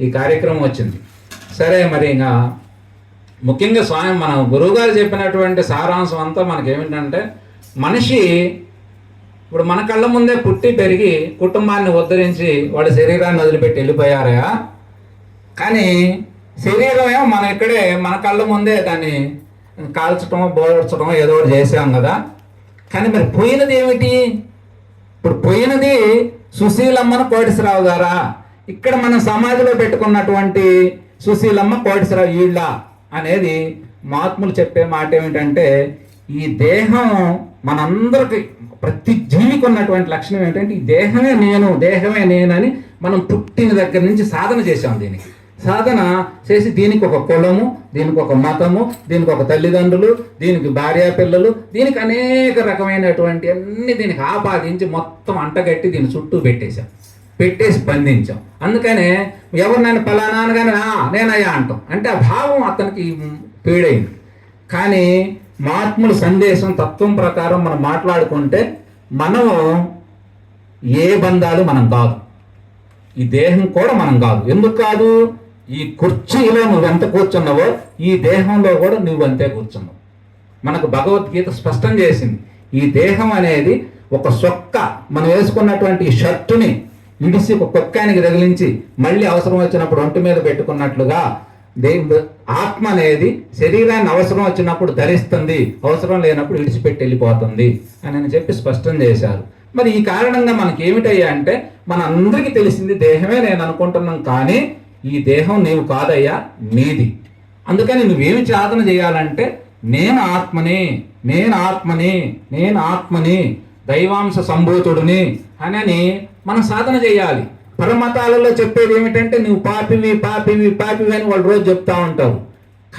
ఈ కార్యక్రమం వచ్చింది. సరే మరి ఇంకా ముఖ్యంగా స్వామి మనం గురువుగారు చెప్పినటువంటి సారాంశం అంతా మనకేమిటంటే మనిషి ఇప్పుడు మన కళ్ళ ముందే పుట్టి పెరిగి కుటుంబాన్ని ఉద్ధరించి వాడి శరీరాన్ని వదిలిపెట్టి వెళ్ళిపోయారయా కానీ శరీరం ఏమో మనం ఇక్కడే మన కళ్ళ ముందే దాన్ని కాల్చడం బోడ్చడం ఏదో ఒకటి చేసాం కదా. కానీ మరి పోయినది ఏమిటి? ఇప్పుడు పోయినది సుశీలమ్మను కోటిశ్రావు గారా? ఇక్కడ మన సమాధిలో పెట్టుకున్నటువంటి సుశీలమ్మ కోటిసరావు ఈళ్ళ అనేది మహాత్ములు చెప్పే మాట ఏమిటంటే ఈ దేహం మనందరికి ప్రతి జీవికి ఉన్నటువంటి లక్షణం ఏంటంటే ఈ దేహమే నేను దేహమే నేనని మనం పుట్టిన దగ్గర నుంచి సాధన చేశాం దీనికి. సాధన చేసి దీనికి ఒక కులము దీనికి ఒక మతము దీనికి ఒక తల్లిదండ్రులు దీనికి భార్యా పిల్లలు దీనికి అనేక రకమైనటువంటి అన్ని దీనికి ఆపాదించి మొత్తం అంటగట్టి దీని చుట్టూ పెట్టేశాం. పెట్టేసి బంధించాం. అందుకనే ఎవరు నన్ను పలానా అనగానే నేనయ్యా అంటాం. అంటే ఆ భావం అతనికి పేడైంది. కానీ మహాత్ముల సందేశం తత్వం ప్రకారం మనం మాట్లాడుకుంటే మనం ఏ బంధాలు మనం కాదు. ఈ దేహం కూడా మనం కాదు. ఎందుకు కాదు? ఈ కుర్చీలో నువ్వు ఎంత కూర్చున్నావో ఈ దేహంలో కూడా నువ్వు అంతే కూర్చున్నావు. మనకు భగవద్గీత స్పష్టం చేసింది. ఈ దేహం అనేది ఒక సొక్క. మనం వేసుకున్నటువంటి ఈ షర్టుని ఇడిసి ఒక కుక్కానికి తగిలించి మళ్ళీ అవసరం వచ్చినప్పుడు ఒంటి మీద పెట్టుకున్నట్లుగా దే ఆత్మ అనేది శరీరాన్ని అవసరం వచ్చినప్పుడు ధరిస్తుంది అవసరం లేనప్పుడు విడిచిపెట్టి వెళ్ళిపోతుంది అని అని చెప్పి స్పష్టం చేశారు. మరి ఈ కారణంగా మనకి ఏమిటయ్యా అంటే మన అందరికీ తెలిసింది దేహమే నేను అనుకుంటున్నాం కానీ ఈ దేహం నీవు కాదయ్యా నీది. అందుకని నువ్వేమి సాధన చేయాలంటే నేను ఆత్మని నేను ఆత్మని నేను ఆత్మని దైవాంశ సంభూతుడిని అని మనం సాధన చేయాలి. పరమతాలలో చెప్పేది ఏమిటంటే నువ్వు పాపివి పాపివి పాపివి అని వాళ్ళు రోజు చెప్తా ఉంటారు.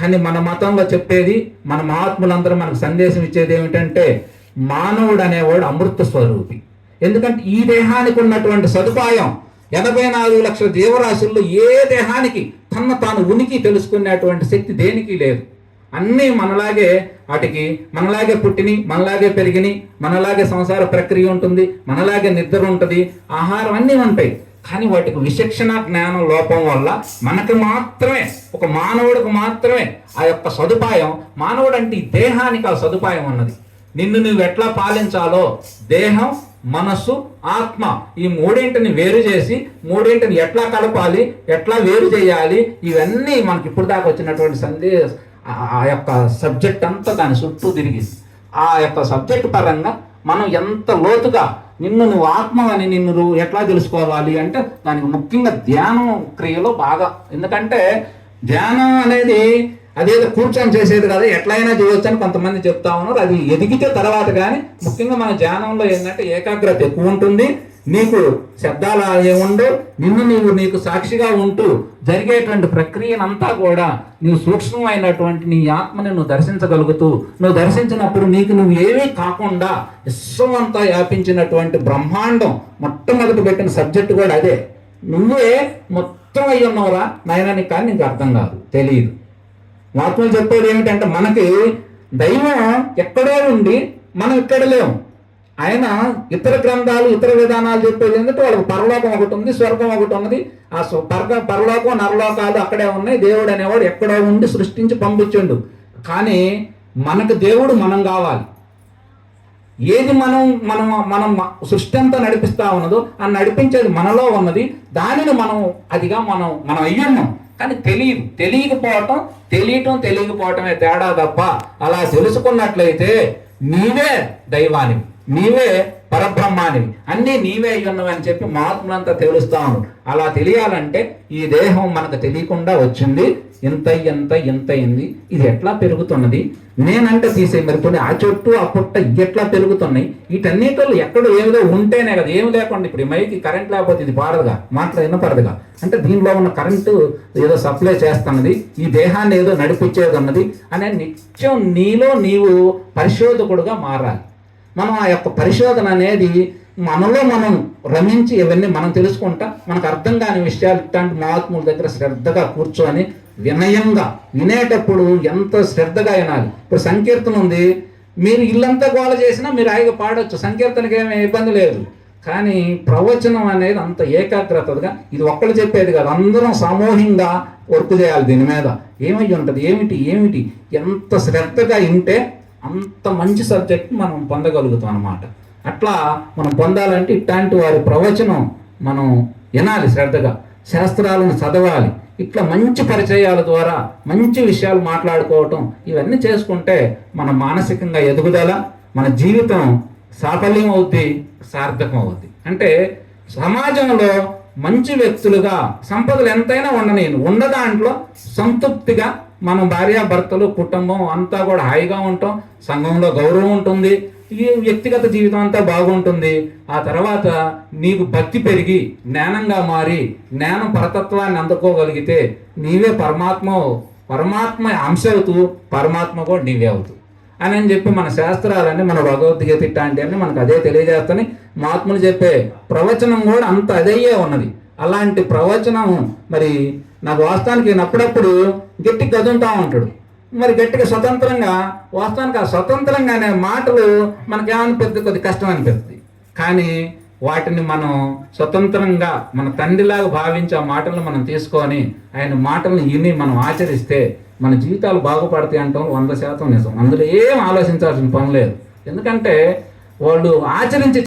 కానీ మన మతంలో చెప్పేది మన మహాత్ములందరూ మనకు సందేశం ఇచ్చేది ఏమిటంటే మానవుడు అనేవాడు అమృత స్వరూపి. ఎందుకంటే ఈ దేహానికి ఉన్నటువంటి సదుపాయం ఎనభై నాలుగు లక్షల జీవరాశుల్లో ఏ దేహానికి తన తాను ఉనికి తెలుసుకునేటువంటి శక్తి దేనికి లేదు. అన్నీ మనలాగే వాటికి మనలాగే పుట్టిని మనలాగే పెరిగిని మనలాగే సంసార ప్రక్రియ ఉంటుంది మనలాగే నిద్ర ఉంటుంది ఆహారం అన్నీ ఉంటాయి. కానీ వాటికి విచక్షణ జ్ఞానం లోపం వల్ల మనకి మాత్రమే ఒక మానవుడికి మాత్రమే ఆ యొక్క సదుపాయం మానవుడు అంటే ఈ దేహానికి ఆ సదుపాయం ఉన్నది. నిన్ను నువ్వు ఎట్లా పాలించాలో దేహం మనస్సు ఆత్మ ఈ మూడింటిని వేరు చేసి మూడింటిని ఎట్లా కలపాలి ఎట్లా వేరు చేయాలి ఇవన్నీ మనకి ఇప్పుడు దాకా వచ్చినటువంటి సందేశం ఆ- యొక్క సబ్జెక్ట్ అంతా దాని చుట్టూ తిరిగింది. ఆ యొక్క సబ్జెక్ట్ పరంగా మనం ఎంత లోతుగా నిన్ను నువ్వు ఆత్మ అని నిన్ను నువ్వు ఎట్లా తెలుసుకోవాలి అంటే దానికి ముఖ్యంగా ధ్యానం క్రియలో బాగా. ఎందుకంటే ధ్యానం అనేది అదేదో కూర్చొని చేసేది కదా ఎట్లయినా చేయొచ్చు అని కొంతమంది చెప్తా ఉన్నారు. అది ఎదిగితే తర్వాత కానీ ముఖ్యంగా మన ధ్యానంలో ఏంటంటే ఏకాగ్రత ఎక్కువ ఉంటుంది. నీకు శబ్దాలు ఏముండవు? నిన్ను నీవు నీకు సాక్షిగా ఉంటూ జరిగేటువంటి ప్రక్రియనంతా కూడా నీవు సూక్ష్మమైనటువంటి నీ ఆత్మని నువ్వు దర్శించగలుగుతూ నువ్వు దర్శించినప్పుడు నీకు నువ్వు ఏమీ కాకుండా విశ్వమంతా వ్యాపించినటువంటి బ్రహ్మాండం మొట్టమొదటి పెట్టిన సబ్జెక్ట్ కూడా అదే. నువ్వే మొత్తం అయ్యి ఉన్నవరా? నాయనానికి కానీ నీకు అర్థం కాదు తెలియదు మహాత్ములు చెప్పేది ఏమిటంటే మనకి దైవం ఎక్కడో ఉండి మనం ఇక్కడ లేము. ఆయన ఇతర గ్రంథాలు ఇతర విధానాలు చెప్పేది ఏంటంటే వాళ్ళకి పరలోకం ఒకటి ఉంది స్వర్గం ఒకటి ఉన్నది. ఆ స్వ- పరలోకం నరలోకాలు అక్కడే ఉన్నాయి. దేవుడు అనేవాడు ఎక్కడో ఉండి సృష్టించి పంపించండు. కానీ మనకు దేవుడు మనం కావాలి. ఏది మనం మనం మనం సృష్టి అంతా నడిపిస్తా ఉన్నదో ఆ నడిపించేది మనలో ఉన్నది. దానిని మనం అదిగా మనం మనం అయ్యున్నాం. కానీ తెలియదు. తెలియకపోవటం తెలియటం తెలియకపోవటమే తేడా తప్ప అలా తెలుసుకున్నట్లయితే నీవే దైవానివి. నీవే పరబ్రహ్మానివి అన్నీ నీవే ఉన్నవని చెప్పి మహాత్ములంతా తెలుస్తాను. అలా తెలియాలంటే ఈ దేహం మనకు తెలియకుండా వచ్చింది. ఇంత ఎంత ఇంత అయింది. ఇది ఎట్లా పెరుగుతున్నది? నేనంటే తీసే మరి ఆ చెట్టు ఆ పుట్ట ఎట్లా పెరుగుతున్నాయి? వీటన్నిటిలో ఎక్కడో ఏదో ఉంటేనే కదా. ఏమి లేకుండా ఇప్పుడు ఈ మైకి కరెంట్ లేకపోతే ఇది పాడదుగా? మాటలు వినపడదుగా అంటే దీనిలో ఉన్న కరెంటు ఏదో సప్లై చేస్తున్నది. ఈ దేహాన్ని ఏదో నడిపించేది ఉన్నది. అనే నిత్యం నీలో నీవు పరిశోధకుడుగా మారాలి. మనం ఆ యొక్క పరిశోధన అనేది మనలో మనం రమించి ఇవన్నీ మనం తెలుసుకుంటా మనకు అర్థం కాని విషయాలు ఇట్లాంటి మహాత్ముల దగ్గర శ్రద్ధగా కూర్చొని వినయంగా వినేటప్పుడు ఎంత శ్రద్ధగా వినాలి. ఇప్పుడు సంకీర్తన ఉంది మీరు ఇల్లంతా గోల చేసినా మీరు హాయిగా పాడొచ్చు సంకీర్తనకి ఏమీ ఇబ్బంది లేదు. కానీ ప్రవచనం అనేది అంత ఏకాగ్రతగా ఇది ఒక్కళ్ళు చెప్పేది కాదు అందరం సమూహంగా వర్క్ చేయాలి దీని మీద. ఏమై ఉంటుంది ఏమిటి ఏమిటి ఎంత శ్రద్ధగా ఉంటే అంత మంచి సబ్జెక్ట్ మనం పొందగలుగుతాం అన్నమాట. అట్లా మనం పొందాలంటే ఇట్లాంటి వారి ప్రవచనం మనం వినాలి శ్రద్ధగా. శాస్త్రాలను చదవాలి. ఇట్లా మంచి పరిచయాల ద్వారా మంచి విషయాలు మాట్లాడుకోవటం ఇవన్నీ చేసుకుంటే మన మానసికంగా ఎదుగుదల మన జీవితం సాఫల్యం అవుద్ది సార్థకం అవుద్ది. అంటే సమాజంలో మంచి వ్యక్తులుగా సంపదలు ఎంతైనా ఉండనేను ఉన్న దాంట్లో సంతృప్తిగా మనం భార్యాభర్తలు కుటుంబం అంతా కూడా హాయిగా ఉంటాం సంఘంలో గౌరవం ఉంటుంది ఈ వ్యక్తిగత జీవితం అంతా బాగుంటుంది. ఆ తర్వాత నీకు భక్తి పెరిగి జ్ఞానంగా మారి జ్ఞానం పరతత్వాన్ని అందుకోగలిగితే నీవే పరమాత్మ పరమాత్మ అంశ అవుతూ పరమాత్మ కూడా నీవే అవుతూ. అని అని చెప్పి మన శాస్త్రాలన్నీ మన భగవద్గీత ఇట్లాంటివన్నీ మనకు అదే తెలియజేస్తాయి మహాత్ములు చెప్పే ప్రవచనం కూడా అంత అదయ్యే ఉన్నది. అలాంటి ప్రవచనం మరి నాకు వాస్తవానికి అప్పుడప్పుడు గట్టి గదుంటా ఉంటాడు. మరి గట్టిగా స్వతంత్రంగా వాస్తవానికి ఆ స్వతంత్రంగా అనే మాటలు మనకేమనిపిస్తుంది కొద్ది కష్టం అనిపిస్తుంది. కానీ వాటిని మనం స్వతంత్రంగా మన తండ్రిలాగా భావించే ఆ మాటలను మనం తీసుకొని ఆయన మాటలను విని మనం ఆచరిస్తే మన జీవితాలు బాగుపడతాయి అంటాం. వంద శాతం నిజం. అందులో ఏం ఆలోచించాల్సిన పని లేదు. ఎందుకంటే వాళ్ళు ఆచరించి